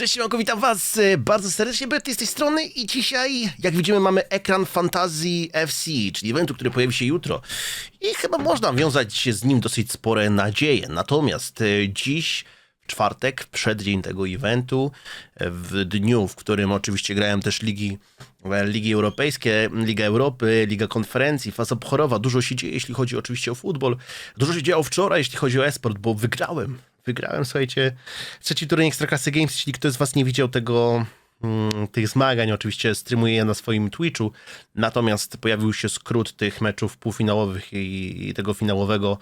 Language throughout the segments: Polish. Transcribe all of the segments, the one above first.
Cześć, Siemanko, witam was e, bardzo serdecznie, Betty z tej strony i dzisiaj, jak widzimy, mamy ekran Fantasy FC, czyli eventu, który pojawi się jutro. I chyba można wiązać się z nim dosyć spore nadzieje. Natomiast e, dziś, w czwartek, przeddzień tego eventu, w dniu, w którym oczywiście grałem też ligi, e, ligi europejskie, Liga Europy, Liga Konferencji, faza pochorowa, dużo się dzieje, jeśli chodzi oczywiście o futbol, dużo się działo wczoraj, jeśli chodzi o esport, bo wygrałem Wygrałem, słuchajcie, trzeci turniej Ekstraklasy Games. Jeśli ktoś z was nie widział tego, mm, tych zmagań, oczywiście streamuję je na swoim Twitchu, natomiast pojawił się skrót tych meczów półfinałowych i, tego finałowego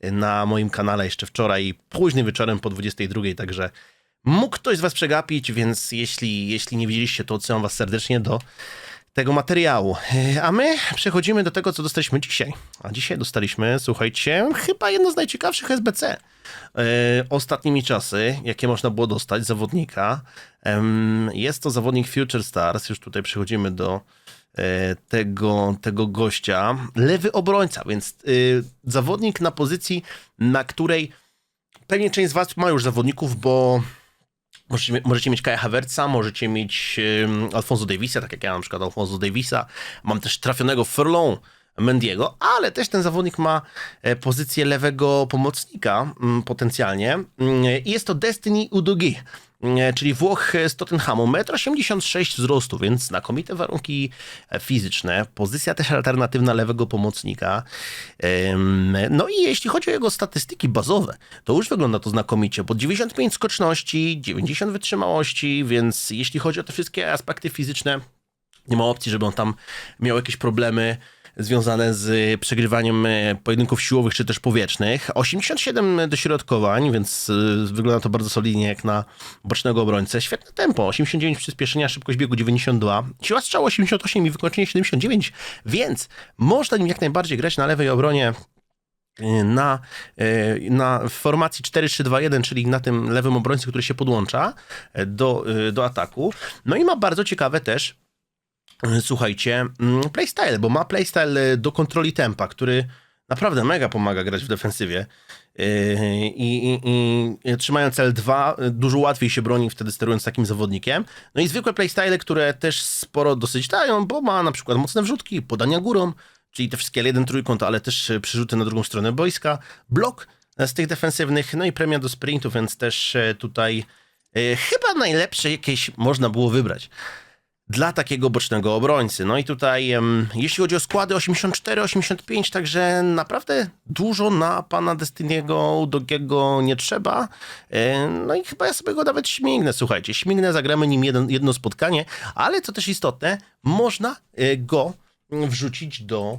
na moim kanale jeszcze wczoraj, późnym wieczorem po 22, także mógł ktoś z was przegapić, więc jeśli, jeśli nie widzieliście, to odsyłam was serdecznie do tego materiału. E, A my przechodzimy do tego, co dostaliśmy dzisiaj. A dzisiaj dostaliśmy, słuchajcie, chyba jedno z najciekawszych SBC. E, ostatnimi czasy, jakie można było dostać zawodnika. Jest to zawodnik Future Stars. Już tutaj przechodzimy do e, tego, tego gościa. Lewy obrońca, więc zawodnik na pozycji, na której pewnie część z Was ma już zawodników, bo Możecie, możecie mieć Kaja Havertza, możecie mieć um, Alfonso Davisa, tak jak ja na przykład Alfonso Davisa. Mam też trafionego Furlong Mendiego, ale też ten zawodnik ma e, pozycję lewego pomocnika mm, potencjalnie. Mm, I jest to Destiny Udogi, mm, czyli Włoch z Tottenhamu. 1,86 m wzrostu, więc znakomite warunki e, fizyczne. Pozycja też alternatywna lewego pomocnika. No i jeśli chodzi o jego statystyki bazowe, to już wygląda to znakomicie, bo 95 skoczności, 90 wytrzymałości, więc jeśli chodzi o te wszystkie aspekty fizyczne, nie ma opcji, żeby on tam miał jakieś problemy związane z przegrywaniem e, pojedynków siłowych czy też powietrznych. 87 dośrodkowań, więc e, wygląda to bardzo solidnie jak na bocznego obrońcę. Świetne tempo, 89 przyspieszenia, szybkość biegu 92, siła strzału 88 i wykończenie 79, więc można nim jak najbardziej grać na lewej obronie na, na formacji 4-3-2-1, czyli na tym lewym obrońcy, który się podłącza do, do ataku. No i ma bardzo ciekawe też, słuchajcie, mm, playstyle, bo ma playstyle do kontroli tempa, który naprawdę mega pomaga grać w defensywie. E, I, i, i trzymając L2 e, dużo łatwiej się broni wtedy sterując takim zawodnikiem. No i zwykłe playstyle, które też sporo dosyć dają, bo ma na przykład mocne wrzutki, podania górą, czyli te wszystkie jeden trójkąt, ale też przerzuty na drugą stronę boiska, blok z tych defensywnych, no i premia do sprintu, więc też e, tutaj e, chyba najlepsze jakieś można było wybrać dla takiego bocznego obrońcy. No i tutaj, jeśli chodzi o składy 84-85, także naprawdę dużo na pana Destiniego Dogiego nie trzeba. E, No i chyba ja sobie go nawet śmignę, słuchajcie. Śmignę, zagramy nim jedno spotkanie, ale co też istotne, można e, go wrzucić do,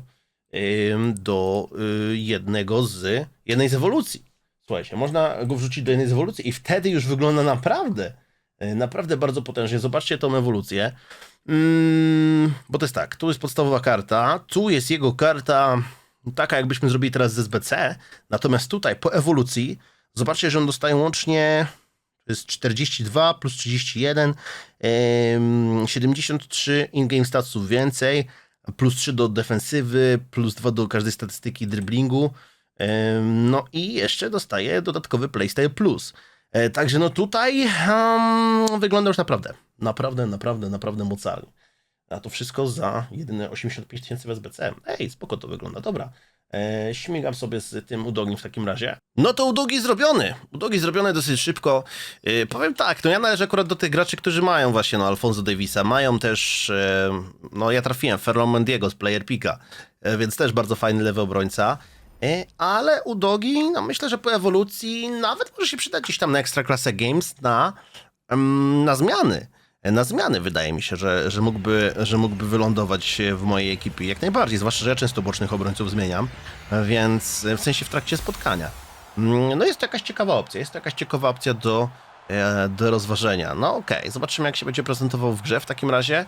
do y, jednego z, jednej z ewolucji. Słuchajcie, można go wrzucić do jednej z ewolucji i wtedy już wygląda naprawdę Naprawdę bardzo potężnie. Zobaczcie tą ewolucję. Mm, bo to jest tak, tu jest podstawowa karta, tu jest jego karta taka, jakbyśmy zrobili teraz z SBC. Natomiast tutaj po ewolucji, zobaczcie, że on dostaje łącznie to jest 42 plus 31, em, 73 in-game statsów więcej, plus 3 do defensywy, plus 2 do każdej statystyki driblingu. No i jeszcze dostaje dodatkowy Playstyle Plus. E, Także no tutaj um, wygląda już naprawdę, naprawdę, naprawdę, naprawdę mocarnie. A to wszystko za jedyne 85 tysięcy w SBC. Ej, spoko to wygląda, dobra. E, śmigam sobie z tym udogiem w takim razie. No to udogi zrobiony. Udogi zrobione dosyć szybko. E, powiem tak, no ja należę akurat do tych graczy, którzy mają właśnie no Alfonso Davisa, mają też, e, no ja trafiłem, Ferland Mendiego z Player Pika, e, więc też bardzo fajny lewy obrońca. E, Ale Udogi, no myślę, że po ewolucji nawet może się przydać gdzieś tam na Ekstraklasę Games na, na zmiany. E, Na zmiany wydaje mi się, że, że, mógłby, że mógłby wylądować w mojej ekipie jak najbardziej, zwłaszcza, że ja często bocznych obrońców zmieniam, więc e, w sensie w trakcie spotkania. Mm, No jest to jakaś ciekawa opcja, jest to jakaś ciekawa opcja do, do rozważenia. No okej, zobaczymy jak się będzie prezentował w grze w takim razie.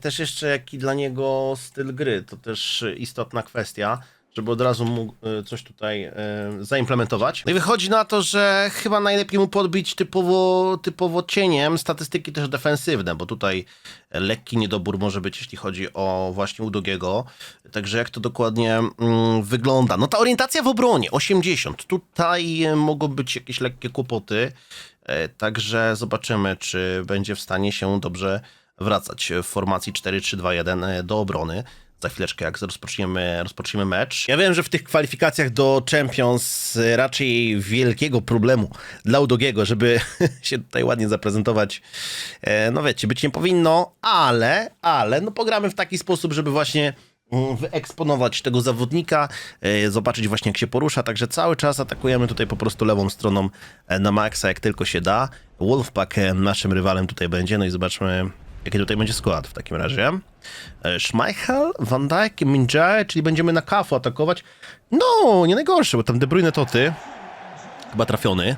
Też jeszcze jaki dla niego styl gry, to też istotna kwestia żeby od razu mógł e, coś tutaj e, zaimplementować. No i wychodzi na to, że chyba najlepiej mu podbić typowo, typowo cieniem statystyki też defensywne, bo tutaj lekki niedobór może być, jeśli chodzi o właśnie Udogiego. Także jak to dokładnie mm, wygląda? No ta orientacja w obronie, 80. Tutaj e, mogą być jakieś lekkie kłopoty. Także zobaczymy, czy będzie w stanie się dobrze wracać w formacji 4-3-2-1 e, do obrony. Za chwileczkę, jak rozpoczniemy, rozpoczniemy mecz. Ja wiem, że w tych kwalifikacjach do Champions raczej wielkiego problemu dla Udogiego, żeby się tutaj ładnie zaprezentować, e, no wiecie, być nie powinno, ale, ale, no pogramy w taki sposób, żeby właśnie mm, wyeksponować tego zawodnika, e, zobaczyć właśnie jak się porusza, także cały czas atakujemy tutaj po prostu lewą stroną e, na maksa jak tylko się da. Wolfpack naszym rywalem tutaj będzie, no i zobaczmy jaki tutaj będzie skład w takim razie. E, Schmeichel, Van Dijk, Minjae, czyli będziemy na kafu atakować. No, nie najgorsze, bo tam De Bruyne to ty. Chyba trafiony,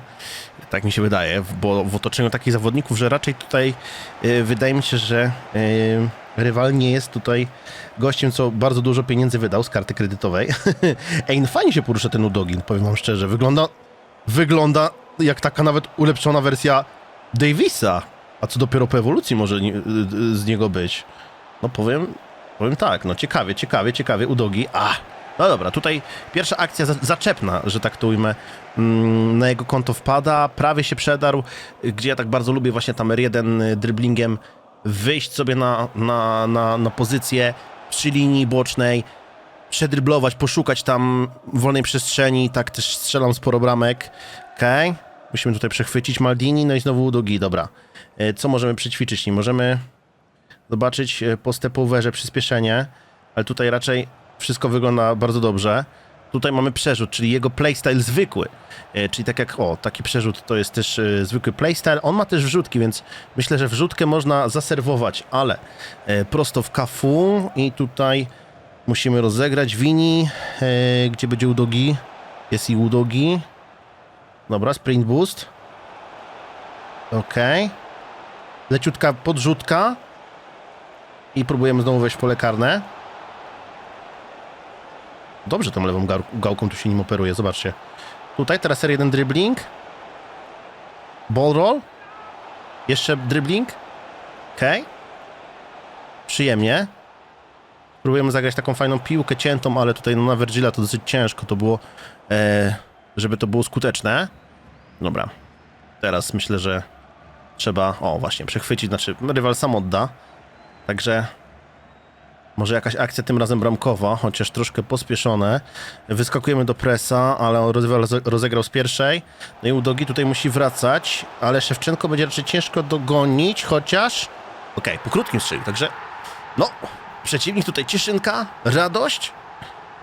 tak mi się wydaje, bo w otoczeniu takich zawodników, że raczej tutaj e, wydaje mi się, że e, rywal nie jest tutaj gościem, co bardzo dużo pieniędzy wydał z karty kredytowej. Ej, no fajnie się porusza ten Udogin, powiem wam szczerze. Wygląda, wygląda jak taka nawet ulepszona wersja Davisa. A co dopiero po ewolucji może nie, y, z niego być? No powiem, powiem tak, no ciekawie, ciekawie, ciekawie, Udogi. A, no dobra, tutaj pierwsza akcja za, zaczepna, że tak to ujmę, mm, na jego konto wpada, prawie się przedarł, y, gdzie ja tak bardzo lubię właśnie tam R1 y, dribblingiem wyjść sobie na, na, na, na pozycję przy linii bocznej, przedryblować, poszukać tam wolnej przestrzeni, tak też strzelam sporo bramek, okej. Okay. Musimy tutaj przechwycić Maldini, no i znowu Udogi, dobra. E, Co możemy przećwiczyć? Nie możemy zobaczyć e, po stepowerze przyspieszenie, ale tutaj raczej wszystko wygląda bardzo dobrze. Tutaj mamy przerzut, czyli jego playstyle zwykły. E, Czyli tak jak, o, taki przerzut to jest też zwykły playstyle. On ma też wrzutki, więc myślę, że wrzutkę można zaserwować, ale prosto w kafu i tutaj musimy rozegrać Wini, gdzie będzie Udogi. Jest i Udogi. Dobra, sprint boost. Okej. Leciutka podrzutka. I próbujemy znowu wejść pole karne. Dobrze tą lewą gałką tu się nim operuje, zobaczcie. Tutaj teraz R1 dribbling. Ball roll. Jeszcze dribbling. Okej. Przyjemnie. Próbujemy zagrać taką fajną piłkę ciętą, ale tutaj no, na Virgila to dosyć ciężko to było, e, żeby to było skuteczne. Dobra. Teraz myślę, że trzeba, o właśnie, przechwycić, znaczy rywal sam odda. Także może jakaś akcja tym razem bramkowa, chociaż troszkę pospieszone. Wyskakujemy do presa, ale rywal roze- rozegrał z pierwszej. No i Udogi tutaj musi wracać, ale Szewczenko będzie raczej ciężko dogonić, chociaż... Okej, po krótkim strzelił, także... No, przeciwnik tutaj cieszynka, radość.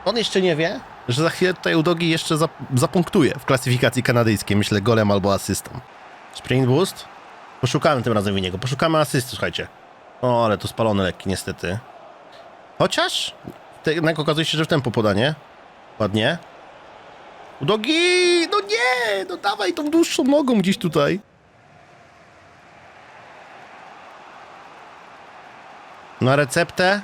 On jeszcze nie wie, że za chwilę tutaj Udogi jeszcze zap- zapunktuje w klasyfikacji kanadyjskiej, myślę, golem albo asystą. Sprint boost. Poszukamy tym razem Winiego. Poszukamy asysty, słuchajcie. O, ale to spalone lekki, niestety. Chociaż jednak okazuje się, że w tempo podanie. Ładnie. Udogi! No nie! No dawaj tą dłuższą nogą gdzieś tutaj. Na receptę.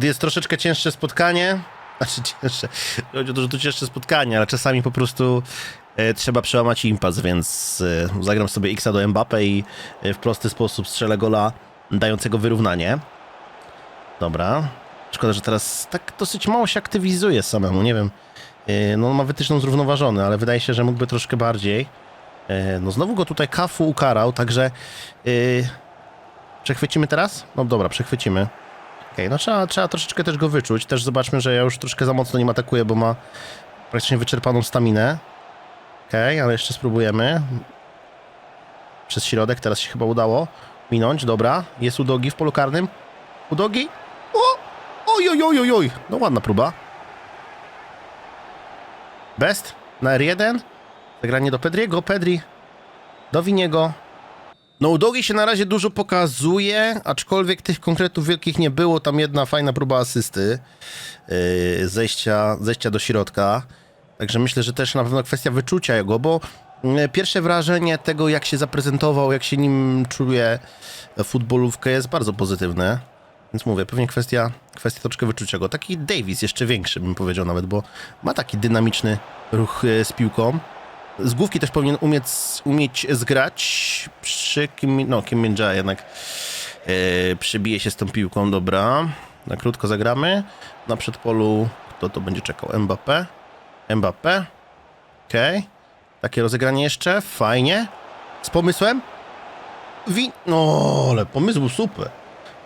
Jest troszeczkę cięższe spotkanie. Znaczy cięższe. Chodzi o to, że to cięższe spotkanie, ale czasami po prostu e, trzeba przełamać impas, więc e, zagram sobie X do Mbappe i e, w prosty sposób strzelę gola dającego wyrównanie. Dobra. Szkoda, że teraz tak dosyć mało się aktywizuje samemu, nie wiem. E, No ma wytyczną zrównoważony, ale wydaje się, że mógłby troszkę bardziej. E, No znowu go tutaj Kafu ukarał, także e, przechwycimy teraz? No dobra, przechwycimy. Okej, no trzeba, trzeba troszeczkę też go wyczuć. Też zobaczmy, że ja już troszkę za mocno nim atakuję, bo ma praktycznie wyczerpaną staminę. Okej, ale jeszcze spróbujemy. Przez środek, teraz się chyba udało. Minąć, dobra. Jest Udogi w polu karnym. Udogi? O! Oj, oj, oj, oj, oj. No ładna próba. Best na R1. Zagranie do Pedriego. Pedri do Winiego. No Udogi się na razie dużo pokazuje, aczkolwiek tych konkretów wielkich nie było. Tam jedna fajna próba asysty, yy, zejścia, zejścia do środka. Także myślę, że też na pewno kwestia wyczucia jego, bo yy, pierwsze wrażenie tego, jak się zaprezentował, jak się nim czuje futbolówkę jest bardzo pozytywne. Więc mówię, pewnie kwestia, kwestia troszkę wyczucia go. Taki Davis jeszcze większy bym powiedział nawet, bo ma taki dynamiczny ruch yy, z piłką. Z główki też powinien umieć, umieć zgrać przy Kim, no, Kim Min-jae jednak e, przybije się z tą piłką, dobra. Na krótko zagramy. Na przedpolu kto to będzie czekał? Mbappé. Mbappé. Okej. Takie rozegranie jeszcze, fajnie. Z pomysłem. Wi... No, ale pomysł był super.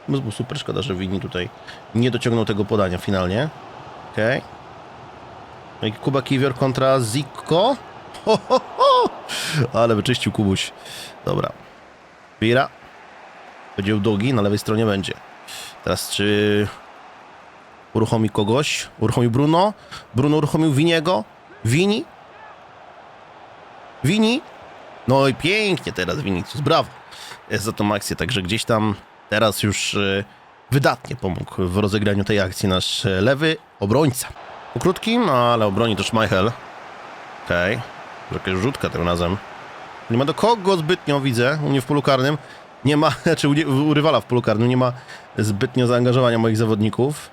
Pomysł był super, szkoda, że Wini tutaj nie dociągnął tego podania finalnie. Okej. No i Kuba Kiwior kontra Ziko. Ale wyczyścił Kubuś. Dobra. Wira. Będzie Udogi, na lewej stronie będzie. Teraz czy uruchomi kogoś? Uruchomił Bruno. Bruno uruchomił Winiego. Wini. Wini. No i pięknie teraz Vinicius, brawo Jest za tą akcję, także gdzieś tam teraz już e, wydatnie pomógł w rozegraniu tej akcji nasz e, lewy obrońca. Po krótkim, ale obroni to Schmeichel. Okej, okay. Jakaś rzutka tym razem. Nie ma do kogo zbytnio, widzę, u mnie w polu karnym. Nie ma, znaczy u, u rywala w polu karnym nie ma zbytnio zaangażowania moich zawodników.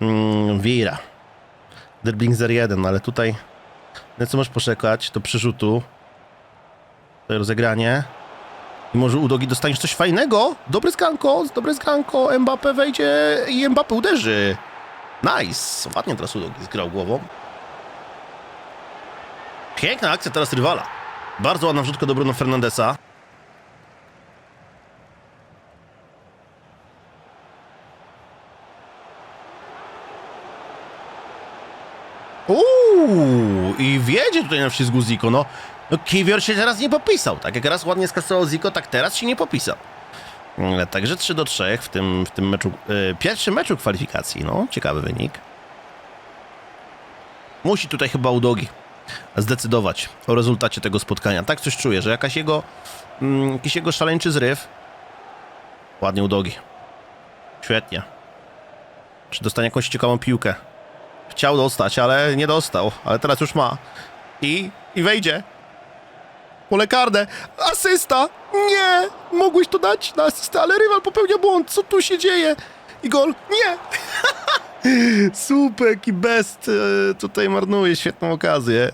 Mm, Vieira. Dribbling 0-1, no ale tutaj na co możesz poczekać, to przerzutu. Tutaj rozegranie. I może u Dogi dostaniesz coś fajnego? Dobre skanko, dobre skanko. Mbappe wejdzie i Mbappe uderzy. Nice. Ładnie teraz Udogi zgrał głową. Piękna akcja teraz rywala. Bardzo ładna wrzutka do Bruno Fernandesa. Uuu, i wiedzie tutaj na ślizgu Ziko, no. No Kiwior się teraz nie popisał, tak jak raz ładnie skasował Ziko, tak teraz się nie popisał. Mm, Także 3 do 3 w tym, w tym meczu, e, pierwszym meczu kwalifikacji, no, ciekawy wynik. Musi tutaj chyba Udogi zdecydować o rezultacie tego spotkania. Tak coś czuję, że jakaś jego, mm, jakiś jego szaleńczy zryw. Ładnie Udogi. Świetnie. Czy dostanie jakąś ciekawą piłkę? Chciał dostać, ale nie dostał. Ale teraz już ma. I, i wejdzie. Pole karne. Asysta! Nie! Mogłeś to dać na asystę, ale rywal popełnia błąd. Co tu się dzieje? I gol. Nie! Supek i Best e, tutaj marnuje świetną okazję.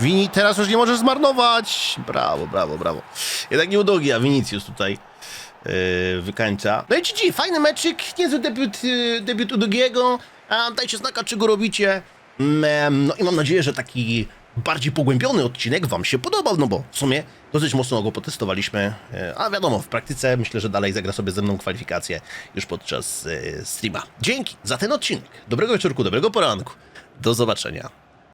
Wini teraz już nie możesz zmarnować. Brawo, brawo, brawo. Jednak nie udogi, a Vinicius tutaj yy, wykańcza. No i GG, fajny meczyk, niezły debiut, yy, debiut Udogiego. A, dajcie znaka, czy go robicie. Mm, no i mam nadzieję, że taki bardziej pogłębiony odcinek wam się podobał, no bo w sumie dosyć mocno go potestowaliśmy. Yy, A wiadomo, w praktyce myślę, że dalej zagra sobie ze mną kwalifikacje już podczas yy, streama. Dzięki za ten odcinek. Dobrego wieczorku, dobrego poranku. Do zobaczenia.